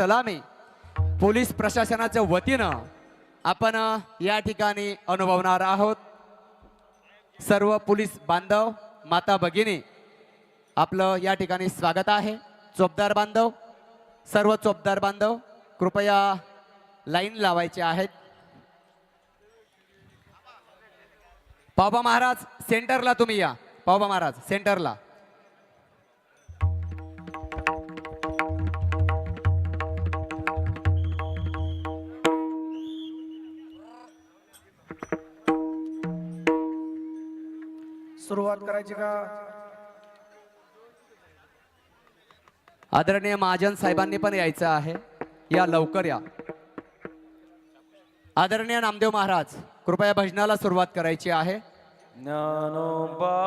सलामी. पोलीस प्रशासनाच्या वतीनं आपण या ठिकाणी अनुभवणार आहोत. सर्व पोलीस बांधव माता भगिनी आपलं या ठिकाणी स्वागत आहे. चोपदार बांधव सर्व चोपदार बांधव कृपया लाईन लावायचे आहेत. पावबा महाराज सेंटरला तुम्ही या. पावबा महाराज सेंटरला. सुरुवात करायची का? आदरणीय महाजन साहेबांनी पण यायचं आहे. या लवकर या. आदरणीय नामदेव महाराज कृपया भजनाला सुरुवात करायची आहे. ज्ञानोबा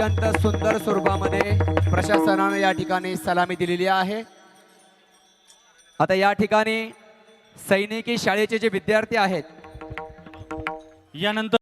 अत्यंत सुंदर स्वरूपामध्ये प्रशासनानं या ठिकाणी सलामी दिलेली आहे. आता या ठिकाणी सैनिकी शाळेचे जे विद्यार्थी आहेत यानंतर